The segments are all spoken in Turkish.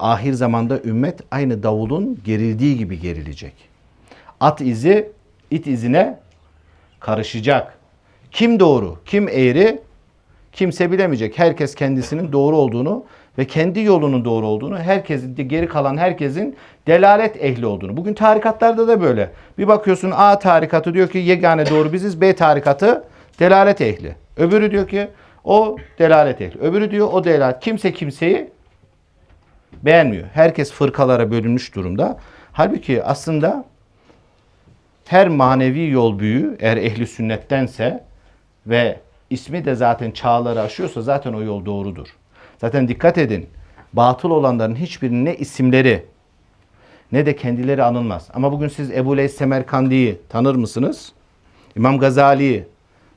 ahir zamanda ümmet aynı davulun gerildiği gibi gerilecek. At izi it izine karışacak. Kim doğru, kim eğri kimse bilemeyecek. Herkes kendisinin doğru olduğunu ve kendi yolunun doğru olduğunu, herkesin geri kalan herkesin delalet ehli olduğunu. Bugün tarikatlarda da böyle. Bir bakıyorsun A tarikatı diyor ki yegane doğru biziz, B tarikatı delalet ehli. Öbürü diyor ki o delalet ehli. Öbürü diyor o delalet. Kimse kimseyi beğenmiyor. Herkes fırkalara bölünmüş durumda. Halbuki aslında her manevi yol büyüğü eğer ehli sünnettense ve ismi de zaten çağları aşıyorsa zaten o yol doğrudur. Zaten dikkat edin. Batıl olanların hiçbirinin ne isimleri ne de kendileri anılmaz. Ama bugün siz Ebu Leys Semerkandi'yi tanır mısınız? İmam Gazali'yi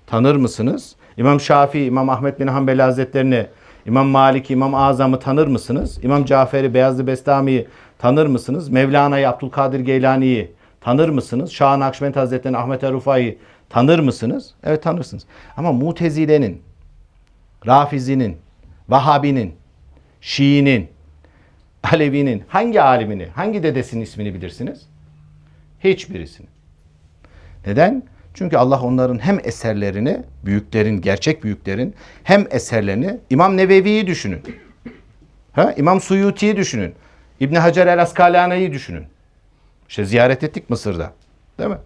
tanır mısınız? İmam Şafii, İmam Ahmet bin Hanbel Hazretlerini, İmam Malik, İmam Azam'ı tanır mısınız? İmam Caferi, Beyazlı Bestami'yi tanır mısınız? Mevlana'yı, Abdülkadir Geylani'yi tanır mısınız? Şah Nakşibend Hazretleri'ni, Ahmet Erufa'yı tanır mısınız? Evet tanırsınız. Ama Mutezile'nin, Rafizi'nin, Vahabi'nin, Şii'nin, Alevi'nin hangi alimini, hangi dedesinin ismini bilirsiniz? Hiçbirisini. Neden? Çünkü Allah onların hem eserlerini, büyüklerin, gerçek büyüklerin hem eserlerini İmam Nevevi'yi düşünün. Ha? İmam Suyuti'yi düşünün. İbn Hacer el Askalani'yi düşünün. İşte ziyaret ettik Mısır'da. Değil mi?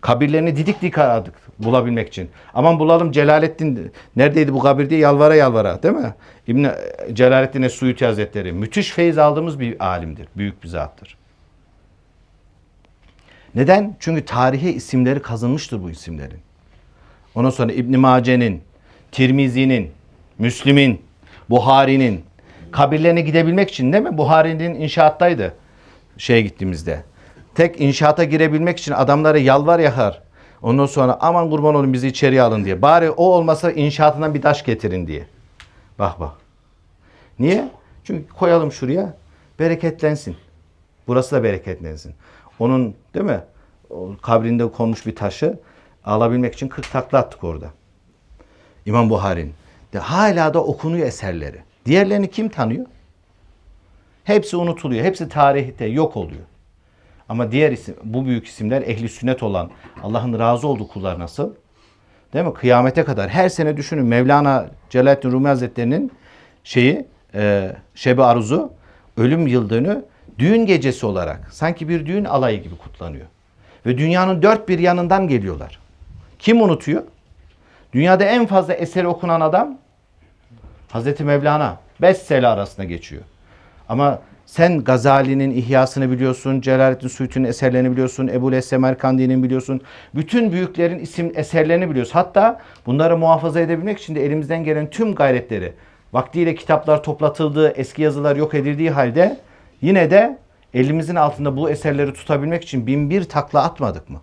Kabirlerini didik dik aradık bulabilmek için. Aman bulalım Celaleddin neredeydi bu kabir diye yalvara yalvara değil mi? İbn Celaleddin Es-Suyuti Hazretleri müthiş feyiz aldığımız bir alimdir. Büyük bir zattır. Neden? Çünkü tarihe isimleri kazınmıştır bu isimlerin. Ondan sonra İbn Mace'nin, Tirmizi'nin, Müslim'in, Buhari'nin kabirlerine gidebilmek için değil mi? Buhari'nin inşaattaydı şeye gittiğimizde. Tek inşaata girebilmek için adamlara yalvar yakar. Ondan sonra aman kurban olun bizi içeriye alın diye. Bari o olmasa inşaatından bir taş getirin diye. Bak bak. Niye? Çünkü koyalım şuraya bereketlensin. Burası da bereketlensin. Onun değil mi? O kabrinde konmuş bir taşı alabilmek için 40 takla attık orada. İmam Buhari'nin. De hala da okunuyor eserleri. Diğerlerini kim tanıyor? Hepsi unutuluyor. Hepsi tarihte yok oluyor. Ama diğer isim, bu büyük isimler ehli sünnet olan Allah'ın razı olduğu kullar nasıl? Değil mi? Kıyamete kadar her sene düşünün Mevlana Celaleddin Rumi Hazretleri'nin şeyi e, Şebi Aruzu ölüm yıl dönü düğün gecesi olarak sanki bir düğün alayı gibi kutlanıyor. Ve dünyanın dört bir yanından geliyorlar. Kim unutuyor? Dünyada en fazla eseri okunan adam Hazreti Mevlana. Bestseller arasında geçiyor. Ama sen Gazali'nin İhyasını biliyorsun, Celaleddin Suyuti'nin eserlerini biliyorsun, Ebu Semerkandi'nin biliyorsun. Bütün büyüklerin isim eserlerini biliyorsun. Hatta bunları muhafaza edebilmek için de elimizden gelen tüm gayretleri, vaktiyle kitaplar toplatıldığı, eski yazılar yok edildiği halde yine de elimizin altında bu eserleri tutabilmek için bin bir takla atmadık mı?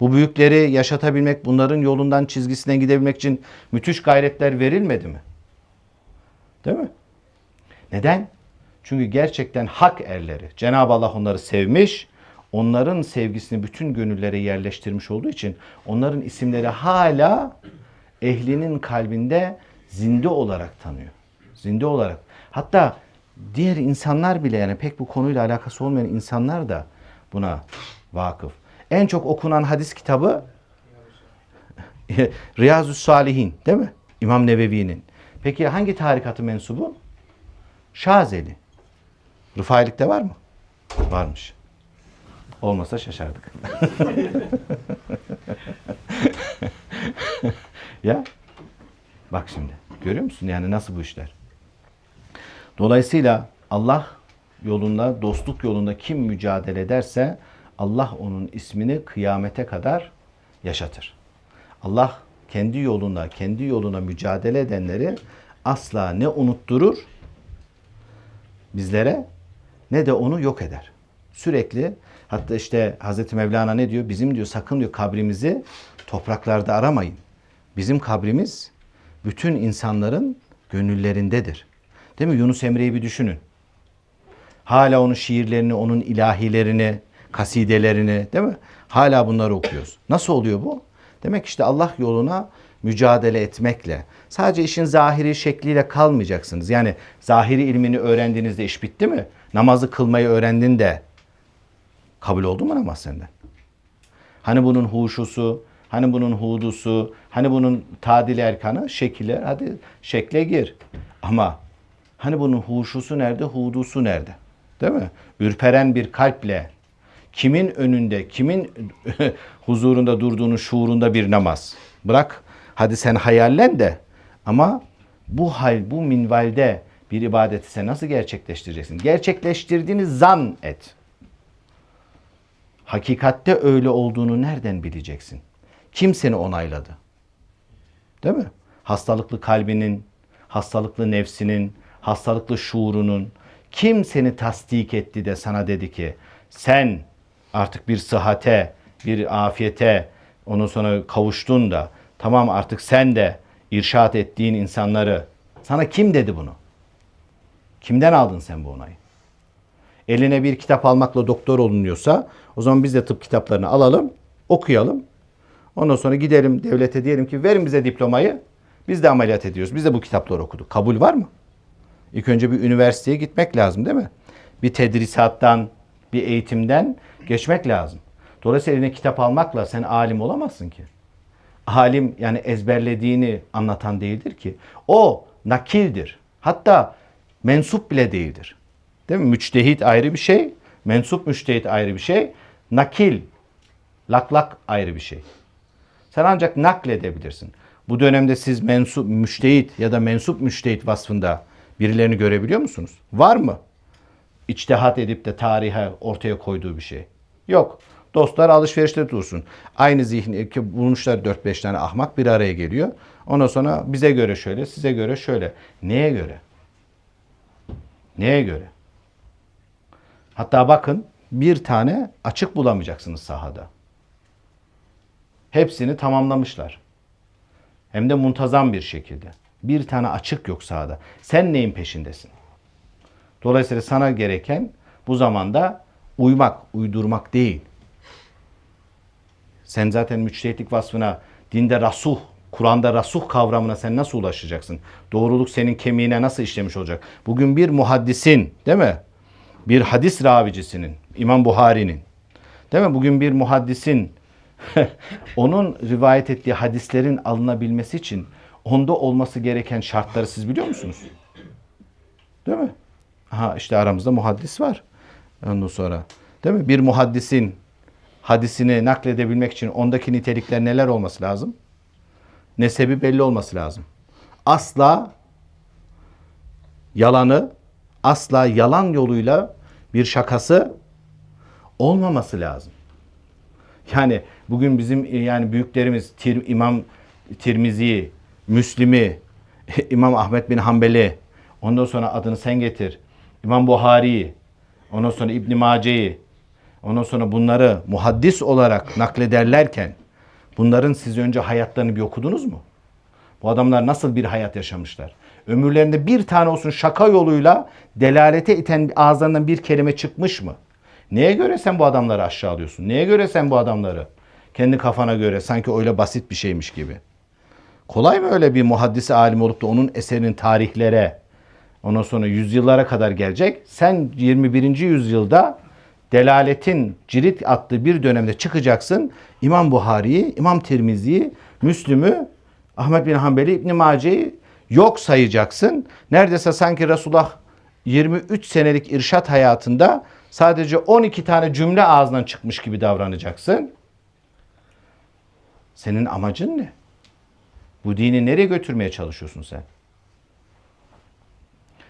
Bu büyükleri yaşatabilmek, bunların yolundan çizgisinden gidebilmek için müthiş gayretler verilmedi mi? Değil mi? Neden? Çünkü gerçekten hak erleri. Cenab-ı Allah onları sevmiş, onların sevgisini bütün gönüllere yerleştirmiş olduğu için onların isimleri hala ehlinin kalbinde zinde olarak tanıyor. Zinde olarak. Hatta diğer insanlar bile yani pek bu konuyla alakası olmayan insanlar da buna vakıf. En çok okunan hadis kitabı Riyazu Salihin değil mi? İmam Nevevi'nin. Peki hangi tarikatı mensubu? Şazeli. Rıfailikte var mı? Varmış. Olmasa şaşardık. ya bak şimdi görüyor musun yani nasıl bu işler? Dolayısıyla Allah yolunda, dostluk yolunda kim mücadele ederse Allah onun ismini kıyamete kadar yaşatır. Allah kendi yolunda, kendi yoluna mücadele edenleri asla ne unutturur bizlere ne de onu yok eder. Sürekli hatta işte Hazreti Mevlana ne diyor? Bizim diyor sakın diyor kabrimizi topraklarda aramayın. Bizim kabrimiz bütün insanların gönüllerindedir. Değil mi? Yunus Emre'yi bir düşünün. Hala onun şiirlerini, onun ilahilerini, kasidelerini değil mi? Hala bunları okuyoruz. Nasıl oluyor bu? Demek işte Allah yoluna mücadele etmekle, sadece işin zahiri şekliyle kalmayacaksınız. Yani zahiri ilmini öğrendiğinizde iş bitti mi? Namazı kılmayı öğrendin de kabul oldu mu namaz senden? Hani bunun huşusu, hani bunun hudusu, hani bunun tadil erkanı, şekiller, hadi şekle gir. Ama hani bunun huşusu nerede, hudusu nerede? Değil mi? Ürperen bir kalple kimin önünde, kimin huzurunda durduğunu şuurunda bir namaz. Bırak hadi sen hayallen de ama bu hal, bu minvalde bir ibadeti sen nasıl gerçekleştireceksin? Gerçekleştirdiğini zan et. Hakikatte öyle olduğunu nereden bileceksin? Kim seni onayladı? Değil mi? Hastalıklı kalbinin, hastalıklı nefsinin, hastalıklı şuurunun kim seni tasdik etti de sana dedi ki sen artık bir sıhhate, bir afiyete ondan sonra kavuştun da tamam artık sen de irşat ettiğin insanları sana kim dedi bunu? Kimden aldın sen bu onayı? Eline bir kitap almakla doktor olunuyorsa o zaman biz de tıp kitaplarını alalım, okuyalım. Ondan sonra gidelim devlete diyelim ki verin bize diplomayı. Biz de ameliyat ediyoruz. Biz de bu kitapları okuduk. Kabul var mı? İlk önce bir üniversiteye gitmek lazım değil mi? Bir tedrisattan, bir eğitimden geçmek lazım. Dolayısıyla eline kitap almakla sen alim olamazsın ki. Alim yani ezberlediğini anlatan değildir ki. O nakildir. Hatta mensup bile değildir. Değil mi? Müçtehit ayrı bir şey, mensup müçtehit ayrı bir şey, nakil, laklak ayrı bir şey. Sen ancak nakledebilirsin. Bu dönemde siz mensup müştehit ya da mensup müştehit vasfında birilerini görebiliyor musunuz? Var mı? İçtihat edip de tarihe ortaya koyduğu bir şey. Yok. Dostlar alışverişte dursun. Aynı zihni ki bulmuşlar 4-5 tane ahmak bir araya geliyor. Ondan sonra bize göre şöyle, size göre şöyle. Neye göre? Neye göre? Hatta bakın bir tane açık bulamayacaksınız sahada. Hepsini tamamlamışlar. Hem de muntazam bir şekilde. Bir tane açık yok sahada. Sen neyin peşindesin? Dolayısıyla sana gereken bu zamanda uymak, uydurmak değil. Sen zaten müçtehitlik vasfına, dinde rasuh, Kur'an'da rasuh kavramına sen nasıl ulaşacaksın? Doğruluk senin kemiğine nasıl işlemiş olacak? Bugün bir muhaddisin, değil mi? Bir hadis ravicisinin, İmam Buhari'nin, değil mi? Bugün bir muhaddisin, onun rivayet ettiği hadislerin alınabilmesi için onda olması gereken şartları siz biliyor musunuz? Değil mi? Ha işte aramızda muhaddis var. Ondan sonra değil mi? Bir muhaddisin hadisini nakledebilmek için ondaki nitelikler neler olması lazım? Nesebi belli olması lazım. Asla yalanı, asla yalan yoluyla bir şakası olmaması lazım. Yani bugün bizim yani büyüklerimiz Tir, İmam Tirmizi, Müslim'i, İmam Ahmet bin Hanbeli, ondan sonra adını sen getir. İmam Buhari'yi, ondan sonra İbn Mace'yi, ondan sonra bunları muhaddis olarak naklederlerken bunların siz önce hayatlarını bir okudunuz mu? Bu adamlar nasıl bir hayat yaşamışlar? Ömürlerinde bir tane olsun şaka yoluyla delalete iten ağızlarından bir kelime çıkmış mı? Neye göre sen bu adamları aşağılıyorsun? Neye göre sen bu adamları kendi kafana göre sanki öyle basit bir şeymiş gibi? Kolay mı öyle bir muhaddisi alim olup da onun eserinin tarihlere ondan sonra yüzyıllara kadar gelecek? Sen 21. yüzyılda delaletin cirit attığı bir dönemde çıkacaksın. İmam Buhari'yi, İmam Tirmizi'yi, Müslüm'ü, Ahmet bin Hanbeli, İbn Mace'yi yok sayacaksın. Neredeyse sanki Resulullah 23 senelik irşat hayatında sadece 12 tane cümle ağzından çıkmış gibi davranacaksın. Senin amacın ne? Bu dini nereye götürmeye çalışıyorsun sen?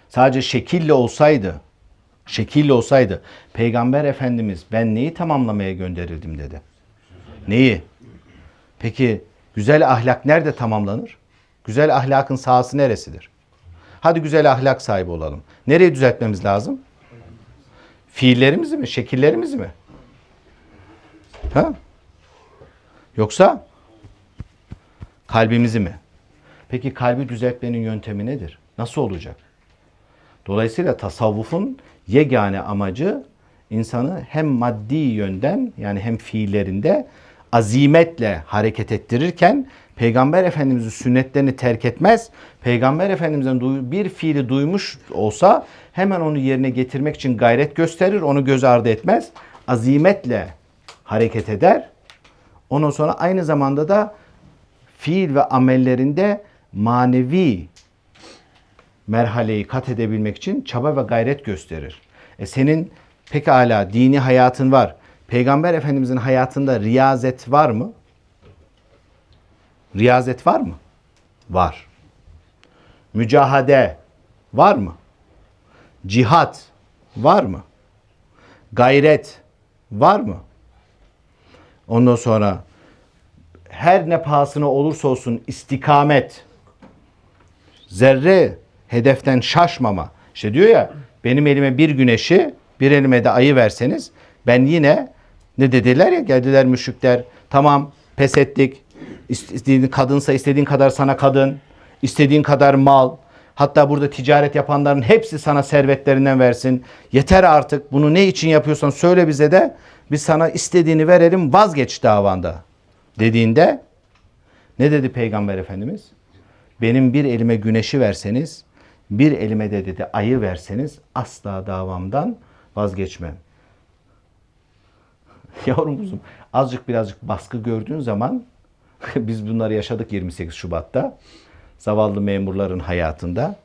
Sadece şekille olsaydı, şekille olsaydı Peygamber Efendimiz ben neyi tamamlamaya gönderildim dedi. Neyi? Peki güzel ahlak nerede tamamlanır? Güzel ahlakın sahası neresidir? Hadi güzel ahlak sahibi olalım. Nereye düzeltmemiz lazım? Fiillerimizi mi? Şekillerimizi mi? Ha? Yoksa kalbimizi mi? Peki kalbi düzeltmenin yöntemi nedir? Nasıl olacak? Dolayısıyla tasavvufun yegane amacı insanı hem maddi yönden yani hem fiillerinde azimetle hareket ettirirken Peygamber Efendimizin sünnetlerini terk etmez. Peygamber Efendimizin bir fiili duymuş olsa hemen onu yerine getirmek için gayret gösterir. Onu göz ardı etmez. Azimetle hareket eder. Ondan sonra aynı zamanda da fiil ve amellerinde manevi merhaleyi kat edebilmek için çaba ve gayret gösterir. E senin pekala dini hayatın var. Peygamber Efendimizin hayatında riyazet var mı? Riyazet var mı? Var. Mücahade var mı? Cihat var mı? Gayret var mı? Ondan sonra her ne pahasına olursa olsun istikamet, zerre hedeften şaşmama. İşte diyor ya benim elime bir güneşi bir elime de ayı verseniz ben yine ne dediler ya geldiler müşrikler tamam pes ettik istediğin kadınsa istediğin kadar sana kadın istediğin kadar mal. Hatta burada ticaret yapanların hepsi sana servetlerinden versin. Yeter artık bunu ne için yapıyorsan söyle bize de biz sana istediğini verelim vazgeç davanda dediğinde ne dedi peygamber efendimiz? Benim bir elime güneşi verseniz, bir elime de dedi ayı verseniz asla davamdan vazgeçmem. Yavrum kuzum azıcık birazcık baskı gördüğün zaman biz bunları yaşadık 28 Şubat'ta. Zavallı memurların hayatında.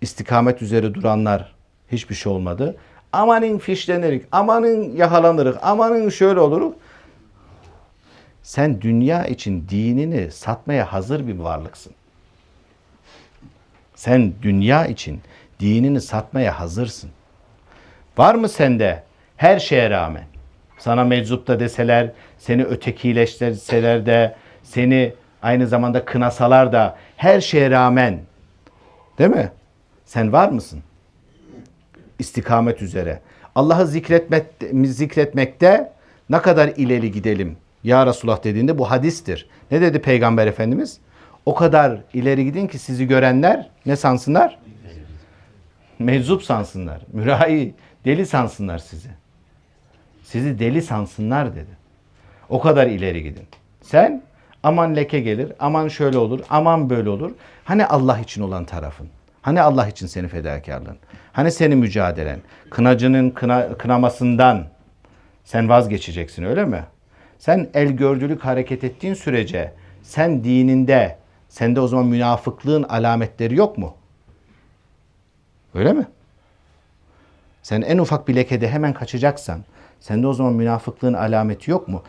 istikamet üzere duranlar hiçbir şey olmadı. Amanın fişlenirik, amanın yakalanırık, amanın şöyle oluruk. Sen dünya için dinini satmaya hazır bir varlıksın. Sen dünya için dinini satmaya hazırsın. Var mı sende her şeye rağmen? Sana meczupta deseler, seni ötekileştirseler de, seni aynı zamanda kınasalar da her şeye rağmen değil mi? Sen var mısın? İstikamet üzere. Allah'ı zikretmek, zikretmekte ne kadar ileri gidelim ya Resulullah dediğinde bu hadistir. Ne dedi Peygamber Efendimiz? O kadar ileri gidin ki sizi görenler ne sansınlar? Meczup sansınlar. Mürai, deli sansınlar sizi. Sizi deli sansınlar dedi. O kadar ileri gidin. Sen aman leke gelir, aman şöyle olur, aman böyle olur. Hani Allah için olan tarafın? Hani Allah için seni fedakarlığın? Hani senin mücadelen? Kınacının kına, kınamasından sen vazgeçeceksin öyle mi? Sen el gördülük hareket ettiğin sürece sen dininde sende o zaman münafıklığın alametleri yok mu? Öyle mi? Sen en ufak bir lekede hemen kaçacaksan sende o zaman münafıklığın alameti yok mu?